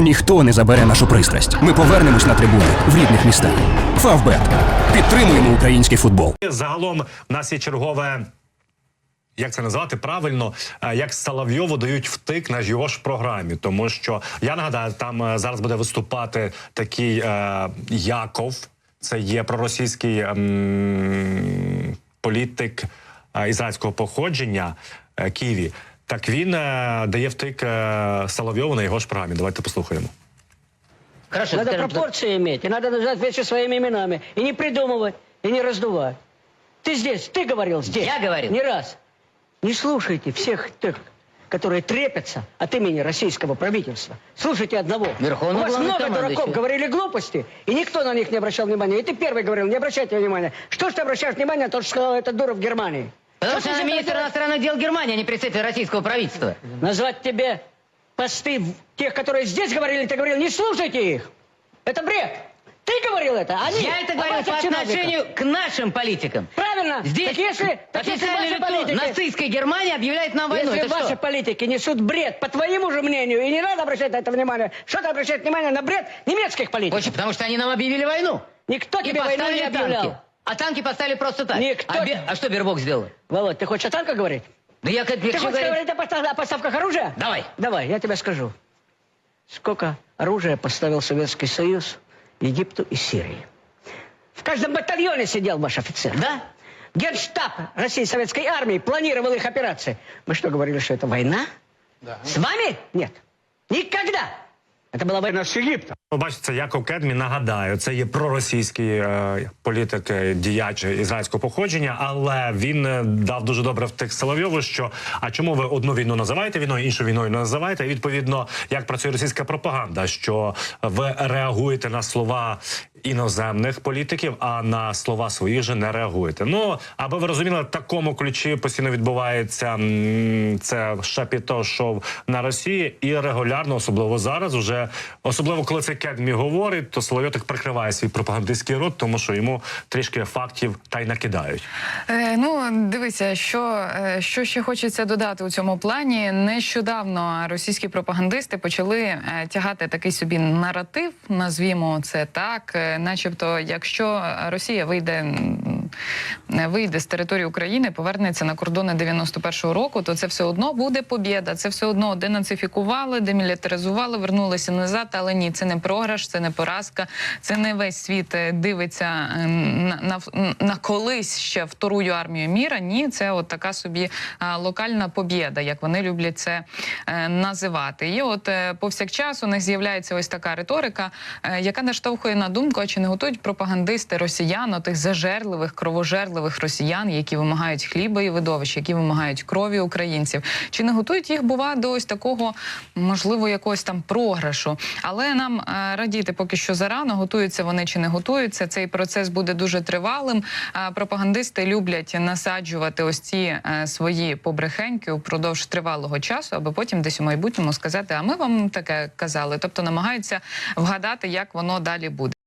Ніхто не забере нашу пристрасть. Ми повернемось на трибуни в рідних містах. Фавбет. Підтримуємо український футбол. Загалом в нас є чергове. Як це назвати правильно, е, як Соловйову дають втик на його ж програмі, тому що я нагадаю, там е, зараз буде виступати такий е, Яков, це є проросійський ем, політик е, ізраїльського походження е, Києві. Так він е, дає втик е, Соловйову на його ж програмі. Давайте послухаємо. Хорошо, Надо скажем так. пропорции иметь, и надо называть вещи своими именами. И не придумывать, и не раздувать. Ты здесь, ты говорил здесь. Я говорил. Не раз. Не слушайте всех тех, которые трепятся от имени российского правительства. Слушайте одного. Верховного У вас много главнокомандующего. дураков говорили глупости, и никто на них не обращал внимания. И ты первый говорил, не обращайте внимания. Что ж ты обращаешь внимание на то, что сказал этот дура в Германии? Потому Что что она министр делаешь? иностранных дел Германии, а не представитель российского правительства. Назвать тебе посты тех, которые здесь говорили, ты говорил, не слушайте их. Это бред. Ты говорил это, а они. Я это а говорю ваших по отношению к нашим политикам. Правильно. Здесь так если, так если ваши политики, нацистской Германии объявляет нам войну. если Это ваши что? политики несут бред, по твоему же мнению, и не надо обращать на это внимание, что ты обращать внимание на бред немецких политиков? Очень, потому что они нам объявили войну. Никто И тебе войну не объявлял. танки. А танки поставили просто так. Никто А, Бе- а что Бербок сделал? Володь, ты хочешь о танках говорить? Да я как Ты хочешь говорить- говорить о о поставках оружия? Давай. Давай, я тебе скажу. Сколько оружия поставил Советский Союз Египту и Сирии? В каждом батальоне сидел ваш офицер. Да? Генштаб России Советской Армии планировал их операции. Мы что, говорили, что это война? С вами? Нет. Никогда. Это была война с Египтом. Ви бачите, це Яков Кедмі. Нагадаю, це є проросійський е, політик, діяч ізраїльського походження, але він е, дав дуже добре втик Соловйову, що а чому ви одну війну називаєте війною, іншу війною не називаєте? І відповідно, як працює російська пропаганда, що ви реагуєте на слова іноземних політиків, а на слова своїх же не реагуєте. Ну аби ви розуміли, в такому ключі постійно відбувається це шапіто шоу на Росії, і регулярно, особливо зараз, уже особливо коли це Кедмі говорить, то Соловйотик прикриває свій пропагандистський рот, тому що йому трішки фактів та й накидають. Е, ну, дивися, що, е, що ще хочеться додати у цьому плані. Нещодавно російські пропагандисти почали е, тягати такий собі наратив, назвімо це так. е, начебто, якщо Росія вийде, вийде з території України, повернеться на кордони 91-го року, то це все одно буде побєда. Це все одно денацифікували, демілітаризували, вернулися назад. Але ні, це не програш, це не поразка, це не весь світ е, дивиться е, на, на, на колись ще вторую армію міра. Ні, це от така собі локальна побєда, як вони люблять це е, називати. І от повсякчас у них з'являється ось така риторика, яка наштовхує на думку, а чи не готують пропагандисти росіян, тих зажерливих, кровожерливих росіян, які вимагають хліба і видовищ, які вимагають крові українців. Чи не готують їх, бува, до ось такого можливо якогось там програшу? Але нам е, радіти поки що зарано, готуються вони чи не готуються. Цей процес буде дуже тривалим. Е, пропагандисти люблять насаджувати ось ці е, свої побрехеньки упродовж тривалого часу, аби потім десь у майбутньому сказати, а ми вам таке казали. Тобто намагаються вгадати, як воно далі буде.